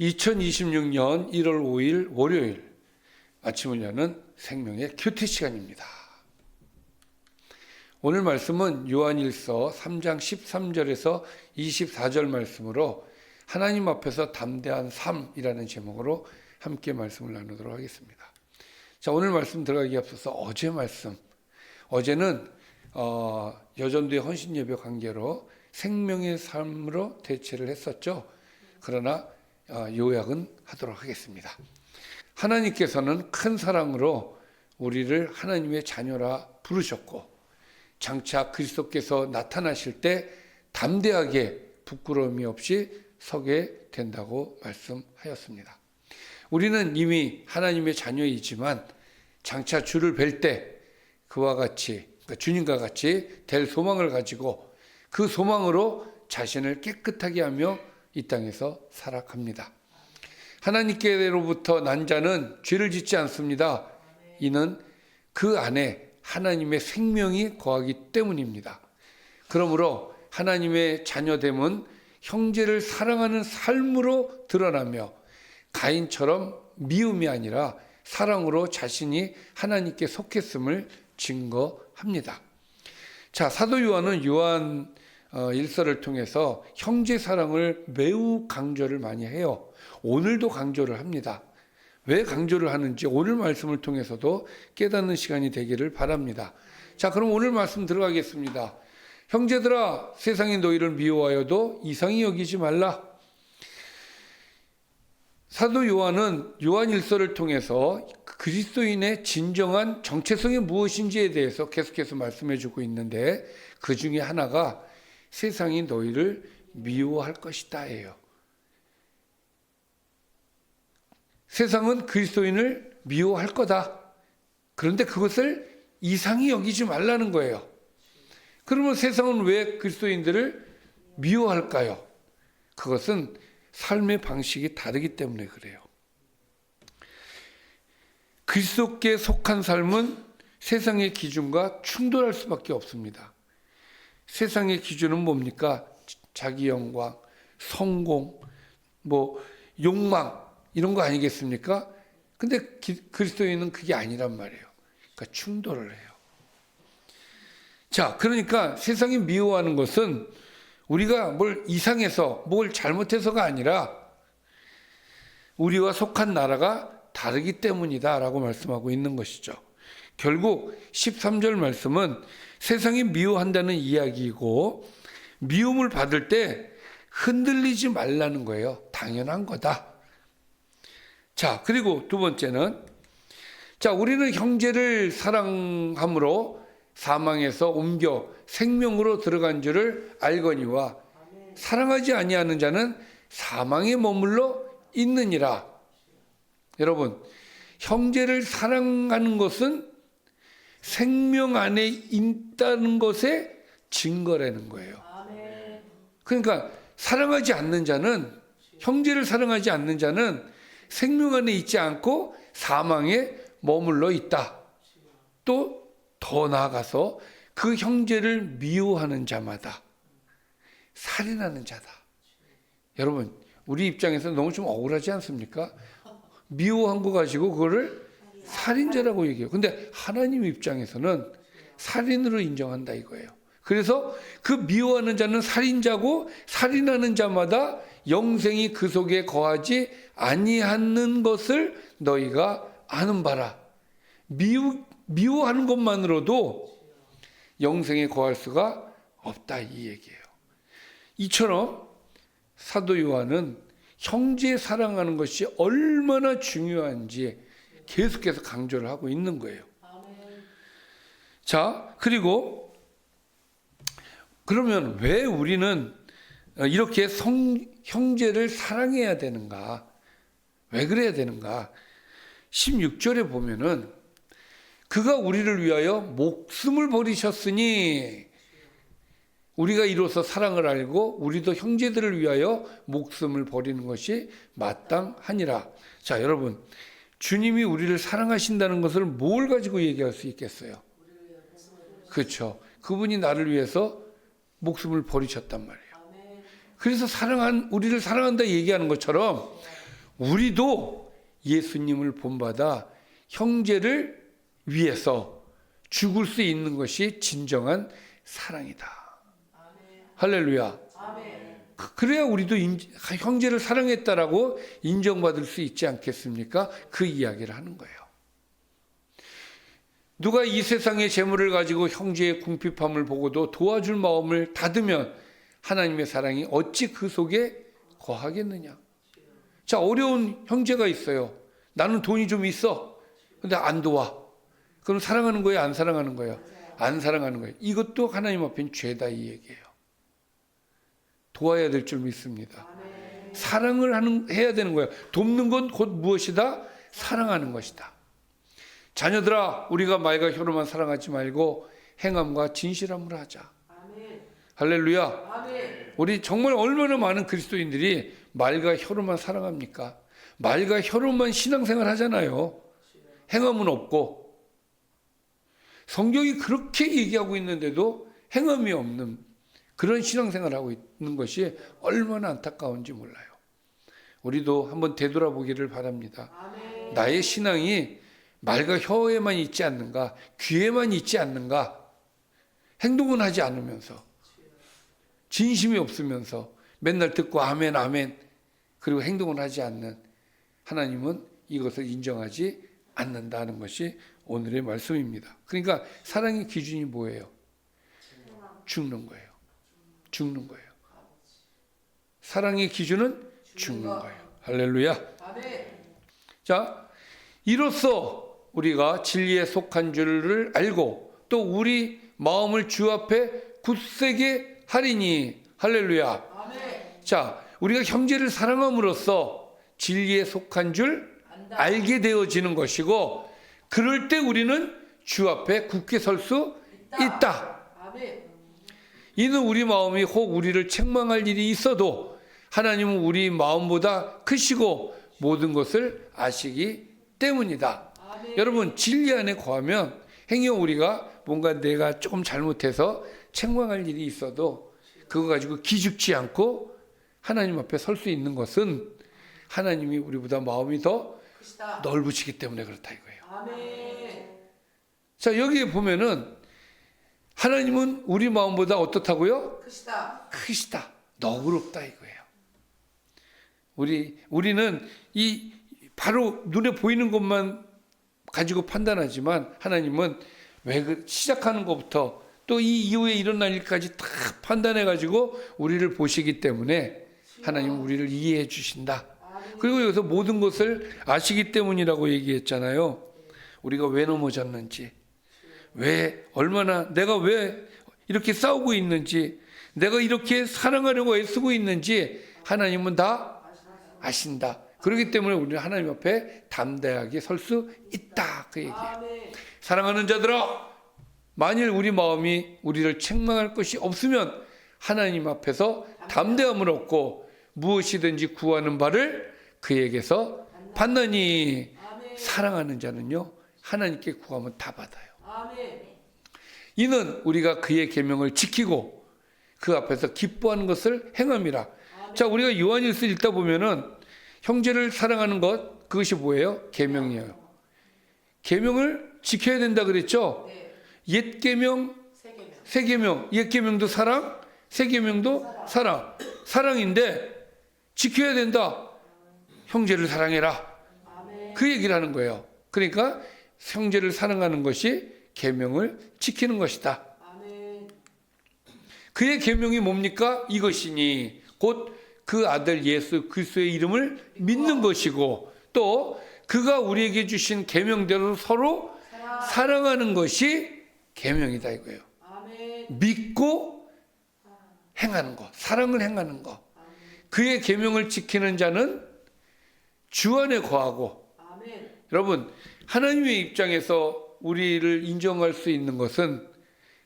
2026년 1월 5일 월요일 아침을 여는 생명의 큐티 시간입니다. 오늘 말씀은 요한일서 3장 13절에서 24절 말씀으로 하나님 앞에서 담대한 삶이라는 제목으로 함께 말씀을 나누도록 하겠습니다. 자, 오늘 말씀 들어가기 앞서서 어제 말씀. 어제는 어, 여전도의 헌신 예배 관계로 생명의 삶으로 대체를 했었죠. 그러나 어, 요약은 하도록 하겠습니다. 하나님께서는 큰 사랑으로 우리를 하나님의 자녀라 부르셨고 장차 그리스도께서 나타나실 때 담대하게 부끄러움이 없이 서게 된다고 말씀하였습니다. 우리는 이미 하나님의 자녀이지만 장차 주를 뵐 때 그와 같이 그러니까 주님과 같이 될 소망을 가지고 그 소망으로 자신을 깨끗하게 하며 이 땅에서 살아갑니다. 하나님께로부터 난 자는 죄를 짓지 않습니다. 이는 그 안에 하나님의 생명이 거하기 때문입니다. 그러므로 하나님의 자녀됨은 형제를 사랑하는 삶으로 드러나며 가인처럼 미움이 아니라 사랑으로 자신이 하나님께 속했음을 증거합니다. 자, 사도 요한은 요한 어, 일서를 통해서 형제 사랑을 매우 강조를 많이 해요. 오늘도 강조를 합니다. 왜 강조를 하는지 오늘 말씀을 통해서도 깨닫는 시간이 되기를 바랍니다. 자, 그럼 오늘 말씀 들어가겠습니다. 형제들아, 세상이 너희를 미워하여도 이상히 여기지 말라. 사도 요한은 요한 일서를 통해서 그리스도인의 진정한 정체성이 무엇인지에 대해서 계속해서 말씀해 주고 있는데 그 중에 하나가 세상이 너희를 미워할 것이다예요. 세상은 그리스도인을 미워할 거다. 그런데 그것을 이상히 여기지 말라는 거예요. 그러면 세상은 왜 그리스도인들을 미워할까요? 그것은 삶의 방식이 다르기 때문에 그래요. 그리스도께 속한 삶은 세상의 기준과 충돌할 수밖에 없습니다. 세상의 기준은 뭡니까? 자기 영광, 성공, 뭐 욕망 이런 거 아니겠습니까? 근데 기, 그리스도인은 그게 아니란 말이에요. 그러니까 충돌을 해요. 자, 그러니까 세상이 미워하는 것은 우리가 뭘 이상해서 뭘 잘못해서가 아니라 우리와 속한 나라가 다르기 때문이다라고 말씀하고 있는 것이죠. 결국 13절 말씀은 세상이 미워한다는 이야기이고 미움을 받을 때 흔들리지 말라는 거예요. 당연한 거다. 자, 그리고 두 번째는 자, 우리는 형제를 사랑함으로 사망에서 옮겨 생명으로 들어간 줄을 알거니와 사랑하지 아니하는 자는 사망에 머물러 있느니라. 여러분, 형제를 사랑하는 것은 생명 안에 있다는 것의 증거라는 거예요. 그러니까 사랑하지 않는 자는 형제를 사랑하지 않는 자는 생명 안에 있지 않고 사망에 머물러 있다. 또 더 나아가서 그 형제를 미워하는 자마다 살인하는 자다. 여러분, 우리 입장에서 너무 좀 억울하지 않습니까? 미워한 거 가지고 그거를 살인자라고 얘기해요. 근데 하나님 입장에서는 살인으로 인정한다 이거예요. 그래서 그 미워하는 자는 살인자고 살인하는 자마다 영생이 그 속에 거하지 아니하는 것을 너희가 아는 바라. 미우, 미워하는 것만으로도 영생에 거할 수가 없다 이 얘기예요. 이처럼 사도 요한은 형제 사랑하는 것이 얼마나 중요한지 계속해서 강조를 하고 있는 거예요. 자, 그리고 그러면 왜 우리는 이렇게 성, 형제를 사랑해야 되는가? 왜 그래야 되는가? 16절에 보면은 그가 우리를 위하여 목숨을 버리셨으니 우리가 이로써 사랑을 알고 우리도 형제들을 위하여 목숨을 버리는 것이 마땅하니라. 자, 여러분. 주님이 우리를 사랑하신다는 것을 뭘 가지고 얘기할 수 있겠어요? 그렇죠. 그분이 나를 위해서 목숨을 버리셨단 말이에요. 그래서 사랑한 우리를 사랑한다 얘기하는 것처럼 우리도 예수님을 본받아 형제를 위해서 죽을 수 있는 것이 진정한 사랑이다. 할렐루야. 그- 그래야 우리도 인- 형제를 사랑했다라고 인정받을 수 있지 않겠습니까? 그 이야기를 하는 거예요. 누가 이 세상의 재물을 가지고 형제의 궁핍함을 보고도 도와줄 마음을 닫으면 하나님의 사랑이 어찌 그 속에 거하겠느냐? 자, 어려운 형제가 있어요. 나는 돈이 좀 있어. 근데 안 도와. 그럼 사랑하는 거예요? 안 사랑하는 거예요? 안 사랑하는 거예요. 이것도 하나님 앞엔 죄다 이 얘기예요. 도와야 될 줄 믿습니다. 사랑을 하는, 해야 되는 거예요. 돕는 건 곧 무엇이다? 사랑하는 것이다. 자녀들아, 우리가 말과 혀로만 사랑하지 말고 행함과 진실함으로 하자. 할렐루야. 우리 정말 얼마나 많은 그리스도인들이 말과 혀로만 사랑합니까? 말과 혀로만 신앙생활 하잖아요. 행함은 없고. 성경이 그렇게 얘기하고 있는데도 행함이 없는 그런 신앙생활을 하고 있는 것이 얼마나 안타까운지 몰라요. 우리도 한번 되돌아보기를 바랍니다. 나의 신앙이 말과 혀에만 있지 않는가, 귀에만 있지 않는가, 행동은 하지 않으면서, 진심이 없으면서, 맨날 듣고 아멘, 아멘, 그리고 행동을 하지 않는 하나님은 이것을 인정하지 않는다는 것이 오늘의 말씀입니다. 그러니까 사랑의 기준이 뭐예요? 죽는 거예요. 죽는 거예요. 사랑의 기준은 죽는 거예요. 할렐루야. 자, 이로써 우리가 진리에 속한 줄을 알고 또 우리 마음을 주 앞에 굳세게 하리니 할렐루야. 자, 우리가 형제를 사랑함으로써 진리에 속한 줄 알게 되어지는 것이고 그럴 때 우리는 주 앞에 굳게 설 수 있다. 이는 우리 마음이 혹 우리를 책망할 일이 있어도 하나님은 우리 마음보다 크시고 모든 것을 아시기 때문이다. 여러분 진리 안에 거하면 행여 우리가 뭔가 내가 조금 잘못해서 책망할 일이 있어도 그거 가지고 기죽지 않고 하나님 앞에 설 수 있는 것은 하나님이 우리보다 마음이 더 넓으시기 때문에 그렇다 이거예요. 자 여기에 보면은 하나님은 우리 마음보다 어떻다고요? 크시다. 너그럽다 이거예요. 우리 우리는 이 바로 눈에 보이는 것만 가지고 판단하지만 하나님은 왜 그 시작하는 것부터 또 이 이후에 일어날 일까지 다 판단해 가지고 우리를 보시기 때문에 하나님은 우리를 이해해 주신다. 그리고 여기서 모든 것을 아시기 때문이라고 얘기했잖아요. 우리가 왜 넘어졌는지, 왜 얼마나 내가 왜 이렇게 싸우고 있는지, 내가 이렇게 사랑하려고 애쓰고 있는지 하나님은 다 아신다. 그렇기 때문에 우리는 하나님 앞에 담대하게 설 수 있다. 그 얘기예요. 사랑하는 자들아, 만일 우리 마음이 우리를 책망할 것이 없으면 하나님 앞에서 담대함을 얻고 무엇이든지 구하는 바를 그에게서 받느니 사랑하는 자는요 하나님께 구하면 다 받아요. 이는 우리가 그의 계명을 지키고 그 앞에서 기뻐하는 것을 행함이라. 자, 우리가 요한일서 읽다 보면은 형제를 사랑하는 것 그것이 뭐예요? 계명이에요. 계명을 지켜야 된다 그랬죠? 옛 계명, 새 계명, 옛 계명도 사랑, 새 계명도 사랑. 사랑인데 지켜야 된다. 형제를 사랑해라. 그 얘기를 하는 거예요. 그러니까 형제를 사랑하는 것이 계명을 지키는 것이다. 그의 계명이 뭡니까? 이것이니 곧 그 아들 예수 그리스도의 이름을 믿는 것이고 또 그가 우리에게 주신 계명대로 서로 사랑 하는 것이 계명이다 이거예요. 믿고 행하는 것, 사랑을 행하는 것. 그의 계명을 지키는 자는 주 안에 거하고 여러분 하나님의 입장에서 우리를 인정할 수 있는 것은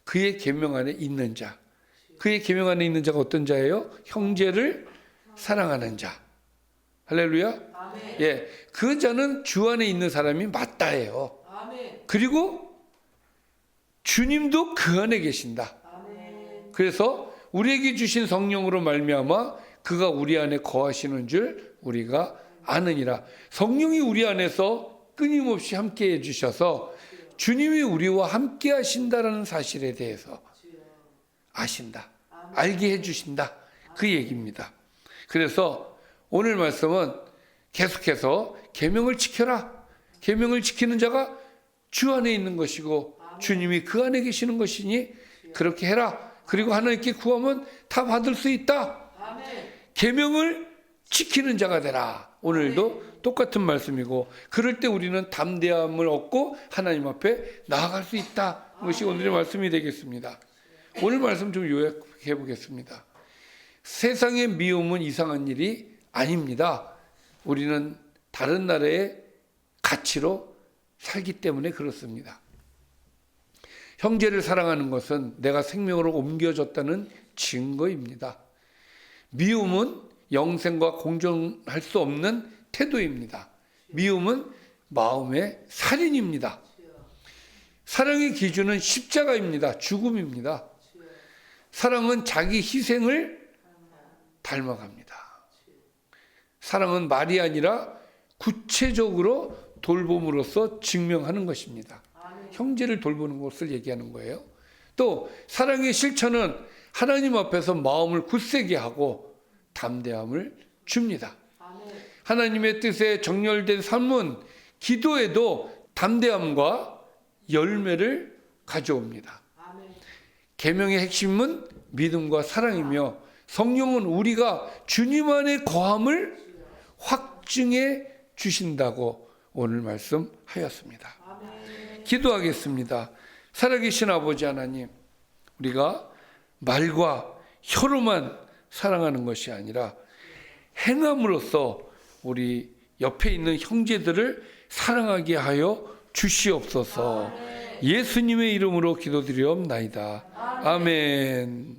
그의 계명 안에 있는 자. 그의 계명 안에 있는 자가 어떤 자예요? 형제를 사랑하는 자. 할렐루야. 예, 그 자는 주 안에 있는 사람이 맞다예요. 그리고 주님도 그 안에 계신다. 그래서 우리에게 주신 성령으로 말미암아 그가 우리 안에 거하시는 줄 우리가 아느니라. 성령이 우리 안에서 끊임없이 함께 해 주셔서 주님이 우리와 함께 하신다라는 사실에 대해서 아신다. 알게 해주신다. 그 얘기입니다. 그래서 오늘 말씀은 계속해서 계명을 지켜라. 계명을 지키는 자가 주 안에 있는 것이고 주님이 그 안에 계시는 것이니 그렇게 해라. 그리고 하나님께 구하면 다 받을 수 있다. 계명을 지키는 자가 되라. 오늘도 똑같은 말씀이고 그럴 때 우리는 담대함을 얻고 하나님 앞에 나아갈 수 있다. 것이 오늘의 말씀이 되겠습니다. 오늘 말씀 좀 요약해 보겠습니다. 세상의 미움은 이상한 일이 아닙니다. 우리는 다른 나라의 가치로 살기 때문에 그렇습니다. 형제를 사랑하는 것은 내가 생명으로 옮겨졌다는 증거입니다. 미움은 영생과 공존할 수 없는 태도입니다. 미움은 마음의 살인입니다. 사랑의 기준은 십자가입니다. 죽음입니다. 사랑은 자기 희생을 닮아갑니다. 사랑은 말이 아니라 구체적으로 돌봄으로써 증명하는 것입니다. 형제를 돌보는 것을 얘기하는 거예요. 또 사랑의 실천은 하나님 앞에서 마음을 굳세게 하고 담대함을 줍니다. 하나님의 뜻에 정렬된 삶은 기도에도 담대함과 열매를 가져옵니다. 계명의 핵심은 믿음과 사랑이며 성령은 우리가 주님 안에 거함을 확증해 주신다고 오늘 말씀하였습니다. 기도하겠습니다. 살아계신 아버지 하나님, 우리가 말과 혀로만 사랑하는 것이 아니라 행함으로써 우리 옆에 있는 형제들을 사랑하게 하여 주시옵소서. 예수님의 이름으로 기도드리옵나이다. 아멘.